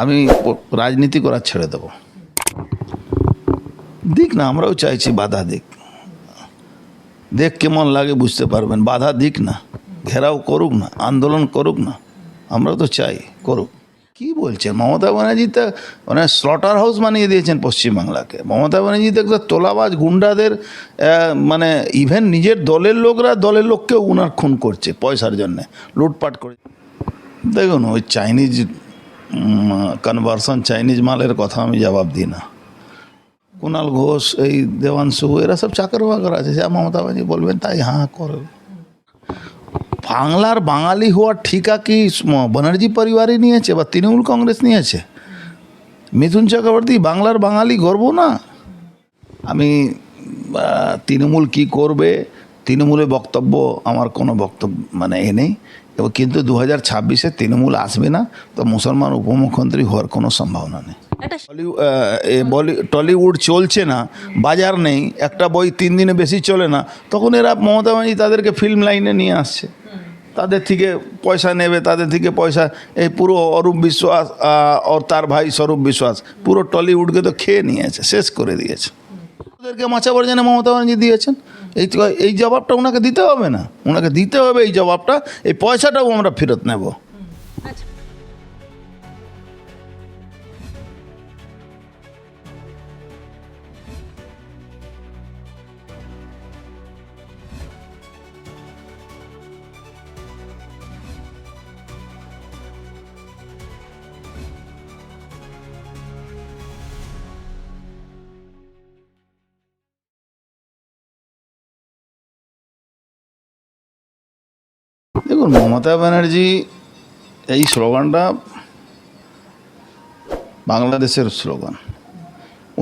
আমি রাজনীতি করা ছেড়ে দেবো। দিক না, আমরাও চাইছি বাধা দিক। দেখ কেমন লাগে বুঝতে পারবেন, বাধা দিক না, ঘেরাও করুক না, আন্দোলন করুক না আমরা তো চাই, করুক। কি বলছেন? মমতা ব্যানার্জি তো মানে স্লটার হাউস বানিয়ে দিয়েছেন পশ্চিমবাংলাকে। মমতা ব্যানার্জি তো তোলাবাজ গুন্ডাদের মানে ইভেন নিজের দলের লোকরা দলের লোককেও উনার খুন করছে পয়সার জন্যে, লুটপাট করে। দেখুন, ওই চাইনিজ কনভার্সন চাইনিজ মালের কথা আমি জবাব দিই না। কুণাল ঘোষ, এই দেওয়াংশু এরা সব চাকর বাকর আছে, যা মমতা ব্যানার্জি বলবেন তাই হ্যাঁ করবে বাংলার বাঙালি হওয়ার ঠিকা কি ব্যানার্জি পরিবারই নিয়েছে বা তৃণমূল কংগ্রেস নিয়েছে? মিথুন চক্রবর্তী, বাংলার বাঙালি গর্ব না? আমি তৃণমূল কি করবে? তৃণমূলের বক্তব্য আমার কোনো বক্তব্য মানে এ নেই। এবং কিন্তু দু হাজার ছাব্বিশে তৃণমূল আসবে না তো মুসলমান উপমুখ্যমন্ত্রী হওয়ার কোনো সম্ভাবনা নেই। টলিউড চলছে না বাজার নেই একটা বই তিন দিনে বেশি চলে না তখন এরা মমতা ব্যানার্জি তাদেরকে ফিল্ম লাইনে নিয়ে আসছে। তাদের থেকে পয়সা নেবে তাদের থেকে পয়সা এই পুরো অরূপ বিশ্বাস আর তার ভাই স্বরূপ বিশ্বাস পুরো টলিউডকে তো খেয়ে নিয়েছে শেষ করে দিয়েছে। ওদেরকে মাচাবার জন্য মমতা ব্যানার্জি দিয়েছেন। এই এই জবাবটা ওনাকে দিতে হবে না। ওনাকে দিতে হবে এই জবাবটা। এই পয়সাটাও আমরা ফেরত নেব। দেখুন, মমতা ব্যানার্জি এই স্লোগানটা বাংলাদেশের স্লোগান।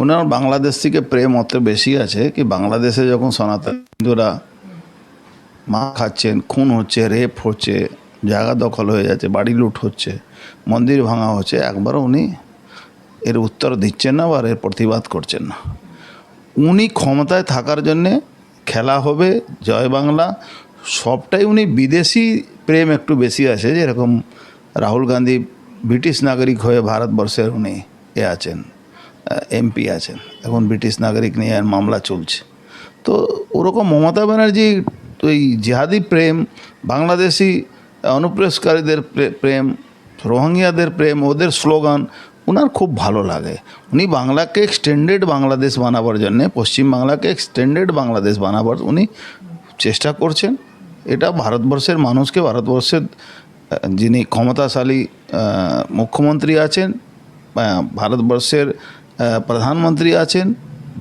ওনার বাংলাদেশ থেকে প্রেম অত বেশি আছে কি বাংলাদেশে যখন সনাতন হিন্দুরা মা খাচ্ছেন, খুন হচ্ছে, রেপ হচ্ছে, জায়গা দখল হয়ে যাচ্ছে, বাড়ি লুট হচ্ছে, মন্দির ভাঙা হচ্ছে, একবারও উনি এর উত্তর দিচ্ছেন না বা এর প্রতিবাদ করছেন না। উনি ক্ষমতায় থাকার জন্যে খেলা হবে, জয় বাংলা সবটাই উনি বিদেশি প্রেম একটু বেশি আছে, যেরকম রাহুল গান্ধী ব্রিটিশ নাগরিক হয়ে ভারতবর্ষের উনি এ আছেন এমপি আছেন। এখন ব্রিটিশ নাগরিক নিয়ে মামলা চলছে। তো ওরকম মমতা ব্যানার্জি, ওই জেহাদি প্রেম, বাংলাদেশি অনুপ্রবেশকারীদের প্রেম রোহিঙ্গিয়াদের প্রেম, ওদের স্লোগান ওনার খুব ভালো লাগে। উনি বাংলাকে এক্সটেন্ডেড বাংলাদেশ বানাবার জন্যে পশ্চিম বাংলাকে এক্সটেন্ডেড বাংলাদেশ বানাবার উনি চেষ্টা করছেন। এটা ভারতবর্ষের মানুষকে, ভারতবর্ষের যিনি ক্ষমতাশালী মুখ্যমন্ত্রী আছেন ভারতবর্ষের প্রধানমন্ত্রী আছেন,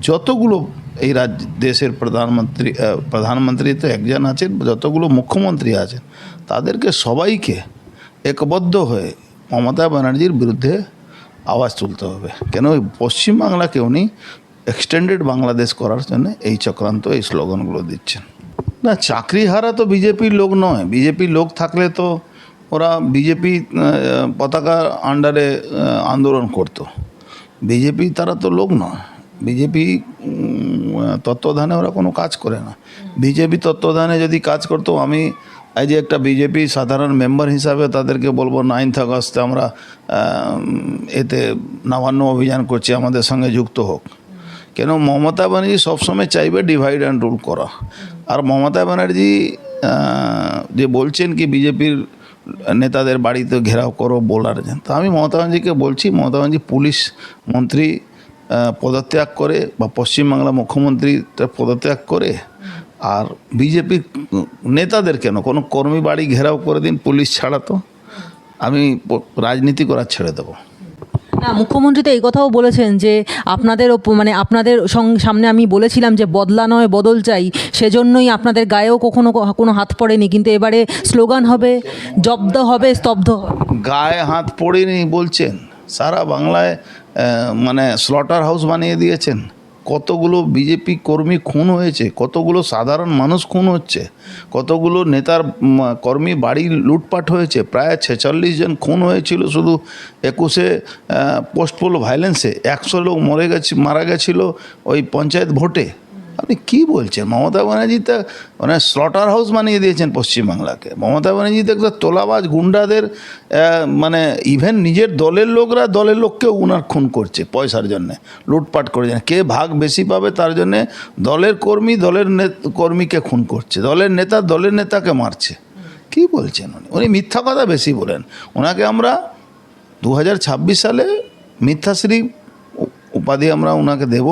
যতগুলো এই রাজ্য দেশের প্রধানমন্ত্রী প্রধানমন্ত্রী তো একজন আছেন, যতগুলো মুখ্যমন্ত্রী আছেন, তাদেরকে সবাইকে একবদ্ধ হয়ে মমতা ব্যানার্জির বিরুদ্ধে আওয়াজ তুলতে হবে। কেন? ওই পশ্চিমবাংলাকে উনি এক্সটেন্ডেড বাংলাদেশ করার জন্য এই চক্রান্ত, এই স্লোগানগুলো দিচ্ছেন। না, চাকরি হারা তো বিজেপির লোক নয়। বিজেপির লোক থাকলে তো ওরা বিজেপি পতাকা আন্ডারে আন্দোলন করতো। বিজেপি তারা তো লোক নয়। বিজেপি তত্ত্বাবধানে ওরা কোনো কাজ করে না। বিজেপি তত্ত্বাবধানে যদি কাজ করতো, আমি এই যে একটা বিজেপি সাধারণ মেম্বার হিসাবে তাদেরকে বলব, নাইন্থ আগস্টে আমরা এতে নবান্ন অভিযান করছি, আমাদের সঙ্গে যুক্ত হোক। কেন মমতা ব্যানার্জি সবসময় চাইবে ডিভাইড অ্যান্ড রুল করা। আর মমতা ব্যানার্জি যে বলছেন কি বিজেপির নেতাদের বাড়িতে ঘেরাও করো বলার তো আমি মমতা ব্যানার্জিকে বলছি, মমতা ব্যানার্জি পুলিশ মন্ত্রী পদত্যাগ করে বা পশ্চিমবাংলা মুখ্যমন্ত্রী পদত্যাগ করে আর বিজেপির নেতাদের কেন? কোনো কর্মী বাড়ি ঘেরাও করে দিন, পুলিশ ছাড়া তো। আমি রাজনীতি করা ছেড়ে দেবো। না মুখ্যমন্ত্রী তো এই কথাও বলেছেন যে আপনাদের মানে আপনাদের সামনে আমি বলেছিলাম যে বদলা নয়, বদল চাই। সেজন্যই আপনাদের গায়েও কখনো কোনো হাত পড়েনি। কিন্তু এবারে স্লোগান হবে, জব্দ হবে, স্তব্ধ গায়ে হাত পড়েনি বলছেন। সারা বাংলায় মানে স্লটার হাউস বানিয়ে দিয়েছেন। কতগুলো বিজেপি কর্মী খুন হয়েছে, কতগুলো সাধারণ মানুষ খুন হচ্ছে, কতগুলো নেতার কর্মী বাড়ি লুটপাট হয়েছে, প্রায় ছেচল্লিশ জন খুন হয়েছিল শুধু একুশে পোস্টপোল ভায়োলেন্সে একশো লোক মরে গেছে, মারা গেছিল ওই পঞ্চায়েত ভোটে। আপনি কি বলছেন? মমতা ব্যানার্জি তো মানে স্লটার হাউস বানিয়ে দিয়েছেন পশ্চিমবাংলাকে। মমতা ব্যানার্জি তো একটা তোলাবাজ গুন্ডাদের মানে ইভেন নিজের দলের লোকরা দলের লোককেও উনার খুন করছে পয়সার জন্যে, লুটপাট করছে কে ভাগ বেশি পাবে তার জন্যে দলের কর্মী, দলের কর্মীকে খুন করছে। দলের নেতা দলের নেতাকে মারছে। কি বলছেন উনি? উনি মিথ্যা কথা বেশি বলেন। ওনাকে আমরা দু হাজার ছাব্বিশ সালে মিথ্যাশ্রী উপাধি আমরা ওনাকে দেব।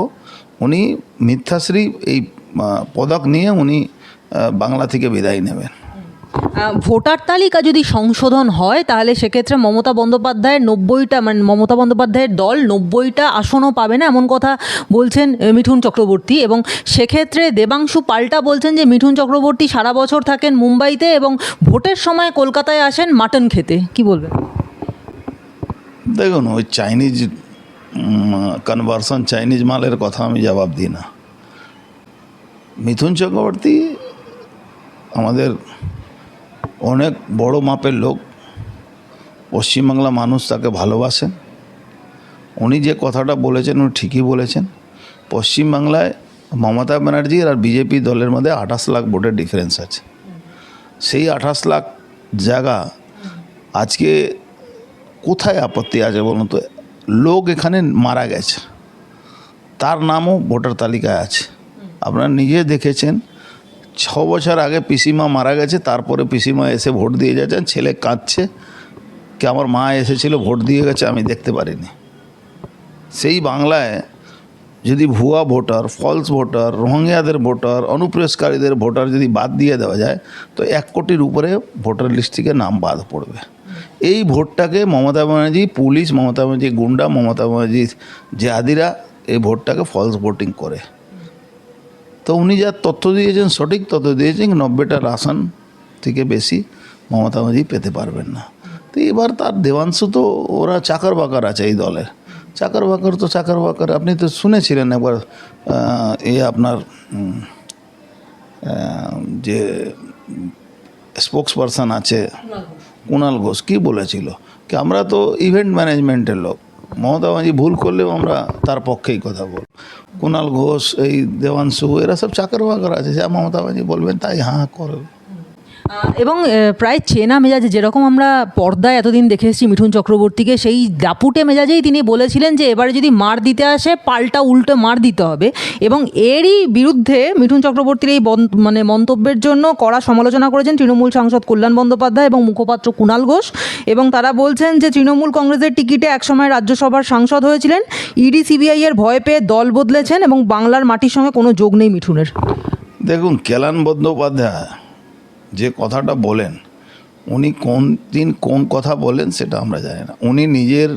উনি মিথ্যাশ্রী এই পদক নিয়ে উনি বাংলা থেকে বিদায় নেবেন। ভোটার তালিকা যদি সংশোধন হয় তাহলে সেক্ষেত্রে মমতা বন্দ্যোপাধ্যায়ের নব্বইটা মানে মমতা বন্দ্যোপাধ্যায়ের দল নব্বইটা আসনও পাবে না এমন কথা বলছেন মিঠুন চক্রবর্তী। এবং সেক্ষেত্রে দেবাংশু পাল্টা বলছেন যে মিঠুন চক্রবর্তী সারা বছর থাকেন মুম্বাইতে এবং ভোটের সময় কলকাতায় আসেন মাটন খেতে। কি বলবেন? দেখুন ওই চাইনিজ কনভার্সন চাইনিজ মালের কথা আমি জবাব দিই না। মিথুন চক্রবর্তী আমাদের অনেক বড় মাপের লোক পশ্চিমবাংলা মানুষ তাকে ভালোবাসেন। উনি যে কথাটা বলেছেন, উনি ঠিকই বলেছেন। পশ্চিমবাংলায় মমতা ব্যানার্জির আর বিজেপি দলের মধ্যে আঠাশ লাখ ভোটের ডিফারেন্স আছে। সেই আঠাশ লাখ জায়গা আজকে কোথায় আপত্তি আছে বলুন তো? লোক এখানে মারা গেছে। তার নামও ভোটার তালিকায় আছে। আপনারা নিজে দেখেছেন, ছ বছর আগে পিসিমা মারা গেছে, তারপরে পিসিমা এসে ভোট দিয়ে যাচ্ছেন, ছেলে কাঁদছে, কি আমার মা এসেছিল, ভোট দিয়ে গেছে, আমি দেখতে পারিনি। সেই বাংলায় যদি ভুয়া ভোটার ফলস ভোটার, রোহিঙ্গাদের ভোটার, অনুপ্রবেশকারীদের ভোটার যদি বাদ দিয়ে দেওয়া যায়, তো এক কোটির উপরে ভোটার লিস্ট থেকে নাম বাদ পড়বে। এই ভোটটাকে মমতা ব্যানার্জি, পুলিশ মমতা ব্যানার্জি, গুন্ডা মমতা ব্যানার্জি যে আদিরা এই ভোটটাকে ফলস ভোটিং করে। তো উনি যা তথ্য দিয়েছেন সঠিক তথ্য দিয়েছেন নব্বইটা রাশন থেকে বেশি মমতা ব্যানার্জি পেতে পারবেন না। তো এবার তার দেবাংশ তো ওরা চাকর বাকর আছে এই দলের চাকর বাকর তো চাকর বাকর, আপনি তো শুনেছিলেন একবার এ আপনার যে স্পোক্স পারসন আছে কুণাল ঘোষ, কী বলেছিল? কি, আমরা তো ইভেন্ট ম্যানেজমেন্টের লোক। মমতা ব্যানার্জি ভুল করলেও আমরা তার পক্ষেই কথা বল কুণাল ঘোষ, এই দেওয়াংশু এরা সব চাকর বাকর আছে, যা মমতা ব্যানার্জি বলবেন তাই হাঁ করবে। এবং প্রায় চেনা মেজাজে যেরকম আমরা পর্দায় এতদিন দেখে এসেছি মিঠুন চক্রবর্তীকে, সেই দাপুটে মেজাজেই তিনি বলেছিলেন যে এবারে যদি মার দিতে আসে, পাল্টা উল্টো মার দিতে হবে। এবং এরই বিরুদ্ধে মিঠুন চক্রবর্তীর এই মানে মন্তব্যের জন্য কড়া সমালোচনা করেছেন তৃণমূল সাংসদ কল্যাণ বন্দ্যোপাধ্যায় এবং মুখপাত্র কুণাল ঘোষ। এবং তারা বলছেন যে তৃণমূল কংগ্রেসের টিকিটে একসময় রাজ্যসভার সাংসদ হয়েছিলেন। ইডি, সিবিআই এর ভয় পেয়ে দল বদলেছেন এবং বাংলার মাটির সঙ্গে কোনো যোগ নেই মিঠুনের। দেখুন কেলান বন্দ্যোপাধ্যায় যে কথাটা বলেন, উনি কোন দিন কোন কথা বলেন সেটা আমরা জানি না। উনি নিজের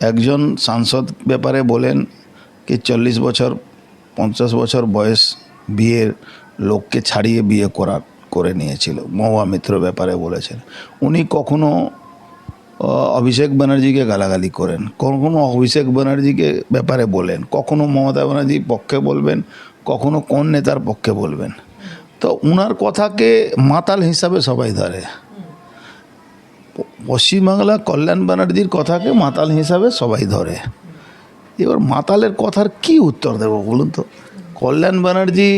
একজন সাংসদ ব্যাপারে বলেন কি চল্লিশ বছর, পঞ্চাশ বছর বয়স বিয়ের লোককে ছাড়িয়ে বিয়ে করার করে নিয়েছিল, মহুয়া মিত্র ব্যাপারে বলেছেন। উনি কখনো অভিষেক ব্যানার্জিকে গালাগালি করেন, কখনো অভিষেক ব্যানার্জিকে ব্যাপারে বলেন, কখনো মমতা ব্যানার্জির পক্ষে বলবেন, কখনো কোন নেতার পক্ষে বলবেন। তো উনার কথাকে মাতাল হিসাবে সবাই ধরে। পশ্চিমবাংলা কল্যাণ ব্যানার্জির কথাকে মাতাল হিসাবে সবাই ধরে। এবার মাতালের কথার কি উত্তর দেব বলুন তো? কল্যাণ ব্যানার্জি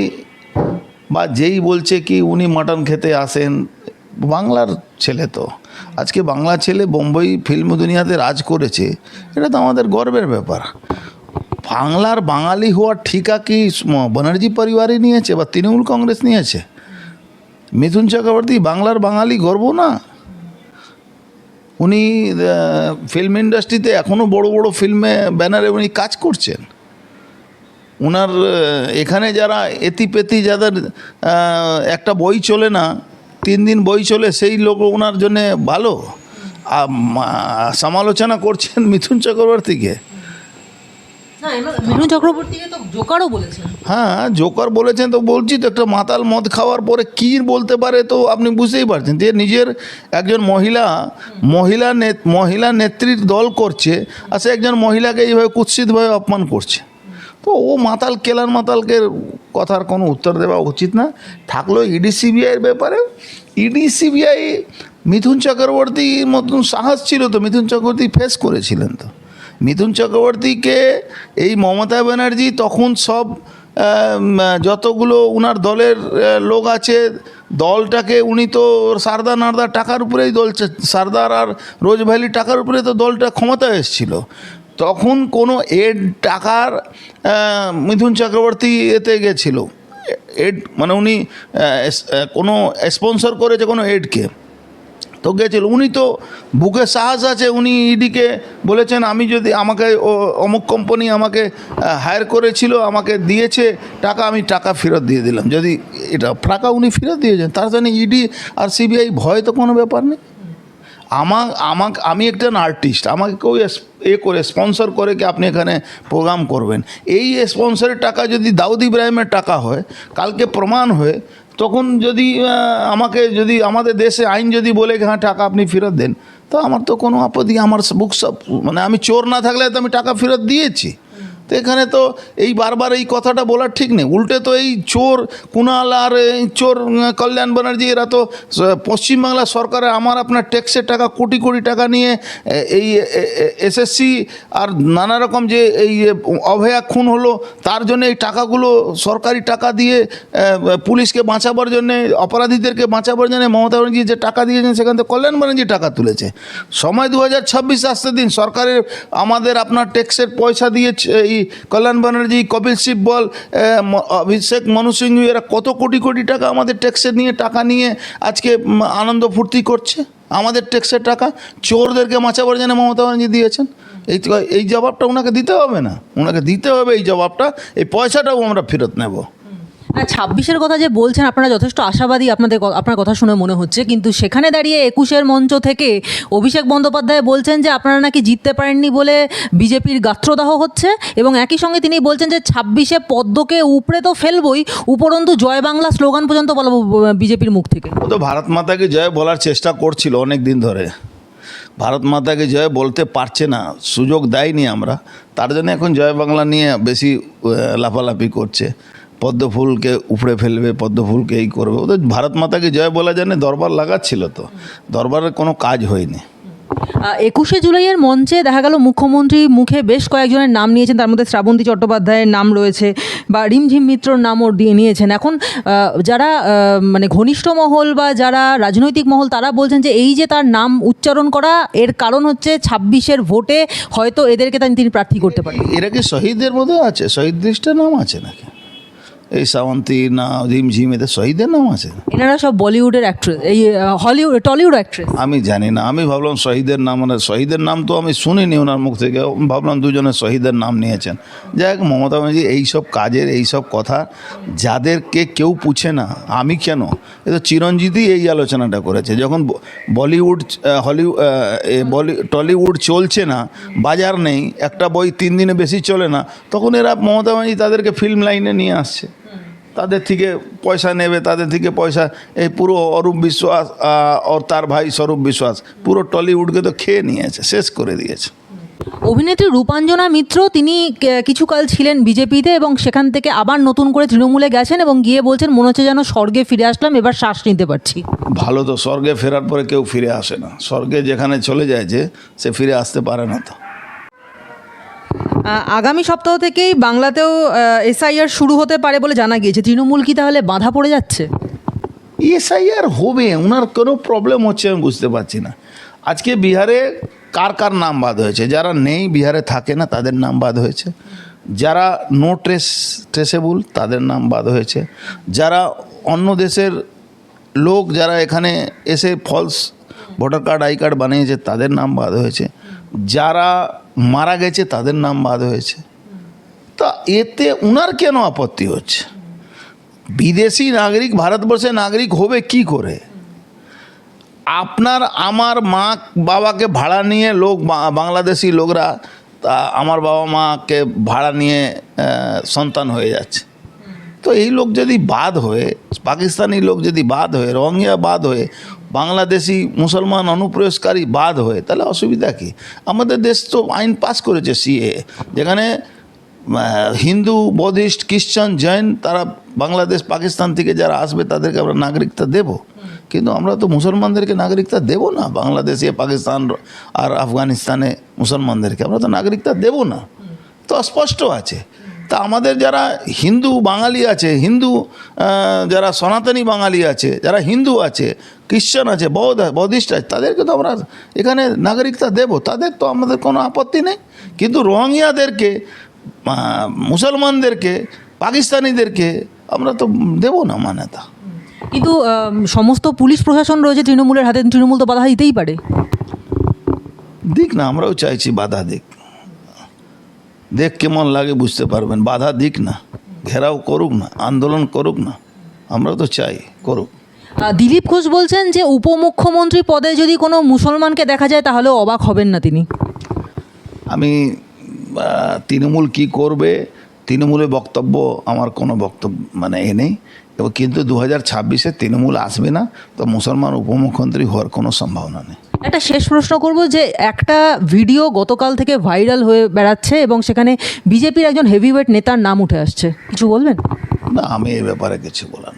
বা যেই বলছে কি উনি মাটন খেতে আসেন, বাংলার ছেলে তো। আজকে বাংলা ছেলে বোম্বই ফিল্ম দুনিয়াতে রাজ করেছে, এটা তো আমাদের গর্বের ব্যাপার। বাংলার বাঙালি হওয়ার ঠিকা কি ব্যানার্জি পরিবারই নিয়েছে বা তৃণমূল কংগ্রেস নিয়েছে? মিথুন চক্রবর্তী বাংলার বাঙালি গর্ব না? উনি ফিল্ম ইন্ডাস্ট্রিতে এখনও বড় বড় ফিল্মে ব্যানারে উনি কাজ করছেন। ওনার এখানে যারা এতিপেতি যাদের একটা বই চলে না, তিন দিন বই চলে, সেই লোক ওনার জন্যে ভালো। সমালোচনা করছেন মিথুন চক্রবর্তীকে। হ্যাঁ জোকার বলেছেন তো বলছি তো, একটা মাতাল মদ খাওয়ার পরে কী বলতে পারে তো আপনি বুঝতেই পারছেন। যে নিজের একজন মহিলা মহিলা মহিলা নেত্রীর দল করছে আর সে একজন মহিলাকে এইভাবে কুৎসিতভাবে অপমান করছে। তো ও মাতাল, কেলার মাতালকে কথার কোনো উত্তর দেওয়া উচিত না। থাকল ইডি সিবিআইয়ের ব্যাপারে। ইডি সিবিআই মিথুন চক্রবর্তীর মতন সাহস ছিল তো মিথুন চক্রবর্তী ফেস করেছিলেন তো। মিথুন চক্রবর্তীকে, এই মমতা ব্যানার্জি তখন সব যতগুলো উনার দলের লোক আছে, দলটাকে উনি তো সারদা নারদার টাকার উপরেই দল সারদার আর রোজ ভ্যালি টাকার উপরে তো দলটা ক্ষমতায় এসেছিল। তখন কোনো এড টাকার মিথুন চক্রবর্তী এতে গেছিল। এড মানে উনি কোনো স্পন্সর করেছে কোনো এডকে। তো গেছিল। উনি তো বুকে সাহস আছে, উনি ইডিকে বলেছেন, আমি যদি আমাকে অমুক কোম্পানি আমাকে হায়ার করেছিল, আমাকে দিয়েছে টাকা, আমি টাকা ফেরত দিয়ে দিলাম। যদি এটা টাকা উনি ফেরত দিয়েছেন, তার জন্য ইডি আর সিবিআই ভয় তো কোনো ব্যাপার নেই। আমার আমাকে, আমি একজন আর্টিস্ট আমাকে কেউ এ করে স্পন্সর করে কি আপনি এখানে প্রোগ্রাম করবেন? এই স্পন্সরের টাকা যদি দাউদ ইব্রাহিমের টাকা হয়, কালকে প্রমাণ হয়ে তখন যদি আমাকে যদি, আমাদের দেশে আইন যদি বলে হ্যাঁ টাকা আপনি ফেরত দেন, তো আমার তো কোনো আপত্তি, আমার বুক মানে আমি চোর না থাকলে তো আমি টাকা ফেরত দিয়েছি। তো এখানে তো এই বারবার এই কথাটা বলার ঠিক নেই। উল্টে তো এই চোর কুণাল আর এই চোর কল্যাণ ব্যানার্জি, এরা তো পশ্চিমবাংলা সরকারের আমার আপনার ট্যাক্সের টাকা, কোটি কোটি টাকা নিয়ে এই এসএসসি আর নানা রকম যে এই অভয়া খুন হলো, তার জন্য এই টাকাগুলো সরকারি টাকা দিয়ে পুলিশকে বাঁচাবার জন্যে, অপরাধীদেরকে বাঁচাবার জন্য মমতা ব্যানার্জি যে টাকা দিয়েছেন, সেখান থেকে কল্যাণ ব্যানার্জি টাকা তুলেছে। সময় দু হাজার ছাব্বিশ আসতে দিন, সরকারের আমাদের আপনার ট্যাক্সের পয়সা দিয়ে এই কল্যাণ ব্যানার্জি, কপিল সিব্বল অভিষেক মনু সিংহ, এরা কত কোটি কোটি টাকা আমাদের ট্যাক্সে নিয়ে, টাকা নিয়ে আজকে আনন্দ ফুর্তি করছে? আমাদের ট্যাক্সের টাকা? চোরদেরকে বাঁচাবার জন্য মমতা ব্যানার্জি দিয়েছেন। এই এই জবাবটা ওনাকে দিতে হবে না? ওনাকে দিতে হবে এই জবাবটা। এই পয়সাটাও আমরা ফেরত নেব। ছাব্বিশের কথা যে বলছেন, আপনারা যথেষ্ট আশাবাদী আপনাদের আপনার কথা শুনে মনে হচ্ছে। কিন্তু সেখানে দাঁড়িয়ে একুশের মঞ্চ থেকে অভিষেক বন্দ্যোপাধ্যায় বলছেন যে, আপনারা নাকি জিততে পারেননি বলে বিজেপির গাত্রদাহ হচ্ছে এবং একই সঙ্গে তিনি বলছেন যে, ছাব্বিশে পদ্মকে উপড়ে তো ফেলবই, উপরন্তু জয় বাংলা স্লোগান পর্যন্ত বলব বিজেপির মুখ থেকে। ও তো ভারত মাতাকে জয় বলার চেষ্টা করছিল অনেক দিন ধরে। ভারত মাতাকে জয় বলতে পারছে না, সুযোগ দেয়নি আমরা। তার জন্য এখন জয় বাংলা নিয়ে বেশি লাফালাফি করছে। পদ্ম ফুলকে উপড়ে ফেলবে পদ্মফুলকে এই করবে ওদের ভারত মাতাকে জয় বলা জানে দরবার লাগাচ্ছিল তো। দরবারের কোনো কাজ হয়নি। একুশে জুলাইয়ের মঞ্চে দেখা গেল মুখ্যমন্ত্রী মুখে বেশ কয়েকজনের নাম নিয়েছেন। তার মধ্যে শ্রাবন্তী চট্টোপাধ্যায়ের নাম রয়েছে বা রিমঝিম মিত্রর নামও দিয়ে নিয়েছেন। এখন যারা মানে ঘনিষ্ঠ মহল বা যারা রাজনৈতিক মহল তারা বলছেন যে এই যে তার নাম উচ্চারণ করা এর কারণ হচ্ছে ছাব্বিশের ভোটে হয়তো এদেরকে তিনি প্রার্থী করতে পারেন। এরা কি শহীদদের মধ্যে আছে? শহীদ লিস্টের নাম আছে নাকি? এই শ্রাবন্তী না ঝিমঝিম এদের শহীদের নাম আছে? এনারা সব বলিউডের অ্যাক্ট্রেস এই হলিউড টলিউড অ্যাক্ট্রেস আমি জানি না আমি ভাবলাম শহীদের নাম মানে শহীদের নাম তো আমি শুনিনি ওনার মুখ থেকে ভাবলাম দুজনে শহীদের নাম নিয়েছেন। যাই হোক মমতা ব্যানার্জি এইসব কাজের এইসব কথা যাদেরকে কেউ পুছে না আমি কেন? এ তো চিরঞ্জিতই এই আলোচনাটা করেছে। যখন বলিউড হলিউড বলি টলিউড চলছে না বাজার নেই একটা বই তিন দিনে বেশি চলে না তখন এরা মমতা ব্যানার্জি তাদেরকে ফিল্ম লাইনে নিয়ে আসছে। তাদের থেকে পয়সা নেবে তাদের থেকে পয়সা এই পুরো অরূপ বিশ্বাস আর তার ভাই স্বরূপ বিশ্বাস পুরো টলিউডকে তো খেয়ে নিয়েছে শেষ করে দিয়েছে। অভিনেত্রী রূপাঞ্জনা মিত্র তিনি কিছুকাল ছিলেন বিজেপিতে এবং সেখান থেকে আবার নতুন করে তৃণমূলে গেছেন এবং গিয়ে বলছেন মনে হচ্ছে যেন স্বর্গে ফিরে আসলাম এবার শ্বাস নিতে পারছি। ভালো তো স্বর্গে ফেরার পরে কেউ ফিরে আসে না। স্বর্গে যেখানে চলে যায় যে সে ফিরে আসতে পারে না তো। আগামী সপ্তাহ থেকেই বাংলাতেও এসআইআর শুরু হতে পারে বলে জানা গিয়েছে। তৃণমূল কি তাহলে বাধা পড়ে যাচ্ছে? এসআইআর হবে ওনার কোনো প্রবলেম হচ্ছে আমি বুঝতে পারছি না। আজকে বিহারে কার কার নাম বাদ হয়েছে? যারা নেই, বিহারে থাকে না, তাদের নাম বাদ হয়েছে। যারা নো ট্রেস ট্রেসেবল তাদের নাম বাদ হয়েছে। যারা অন্য দেশের লোক, যারা এখানে এসে false voter card I card বানিয়েছে, তাদের নাম বাদ হয়েছে। যারা মারা গেছে, তাদের নাম বাদ হয়েছে। তা এতে উনার কেন আপত্তি হচ্ছে? বিদেশি নাগরিক ভারতবর্ষে নাগরিক হবে কি করে? আপনার, আমার মা বাবাকে ভাড়া নিয়ে লোক বাংলাদেশি লোকরা, তা আমার বাবা মাকে ভাড়া নিয়ে সন্তান হয়ে যাচ্ছে। তো এই লোক যদি বাদ হয়ে, পাকিস্তানি লোক যদি বাদ হয়ে, রোহিঙ্গা বাদ হয়ে বাংলাদেশি মুসলমান অনুপ্রবেশকারী বাদ হয়ে, তাহলে অসুবিধা কী? আমাদের দেশ তো আইন পাস করেছে সিএ যেখানে হিন্দু, বৌদ্ধিস্ট খ্রিশ্চান জৈন, তারা বাংলাদেশ, পাকিস্তান থেকে যারা আসবে, তাদেরকে আমরা নাগরিকতা দেব। কিন্তু আমরা তো মুসলমানদেরকে নাগরিকতা দেব না, বাংলাদেশে, পাকিস্তান আর আফগানিস্তানে মুসলমানদেরকে, আমরা তো নাগরিকতা দেব না। তো স্পষ্ট আছে। তা আমাদের যারা হিন্দু বাঙালি আছে হিন্দু যারা সনাতনী বাঙালি আছে যারা হিন্দু আছে খ্রিশ্চান আছে বৌদ্ধ বৌদ্ধিস্ট আছে তাদেরকে তো আমরা এখানে নাগরিকতা দেব। তাদের তো আমাদের কোনো আপত্তি নেই। কিন্তু রোহিঙ্গিয়াদেরকে মুসলমানদেরকে পাকিস্তানিদেরকে আমরা তো দেব না মান্যতা। কিন্তু সমস্ত পুলিশ প্রশাসন রয়েছে তৃণমূলের হাতে তৃণমূল তো বাধা দিতেই পারে। দিক না আমরাও চাইছি বাধা দিক। দেখ কেমন লাগে বুঝতে পারবেন বাধা দিক না ঘেরাও করুক না আন্দোলন করুক না আমরা তো চাই করুক। দিলীপ ঘোষ বলছেন যে উপমুখ্যমন্ত্রী পদে যদি কোনো মুসলমানকে দেখা যায় তাহলেও অবাক হবেন না তিনি। আমি তৃণমূল কি করবে তৃণমূলের বক্তব্য আমার কোনো বক্তব্য মানে এ নেই। এবং কিন্তু দু হাজার ছাব্বিশে তৃণমূল আসবে না তো মুসলমান উপমুখ্যমন্ত্রী হওয়ার কোনো সম্ভাবনা নেই। একটা শেষ প্রশ্ন করব যে একটা ভিডিও গতকাল থেকে ভাইরাল হয়ে বেড়াচ্ছে এবং সেখানে বিজেপির একজন হেভিওয়েট নেতার নাম উঠে আসছে। কিছু বলবেন? না, আমি এই ব্যাপারে কিছু বলার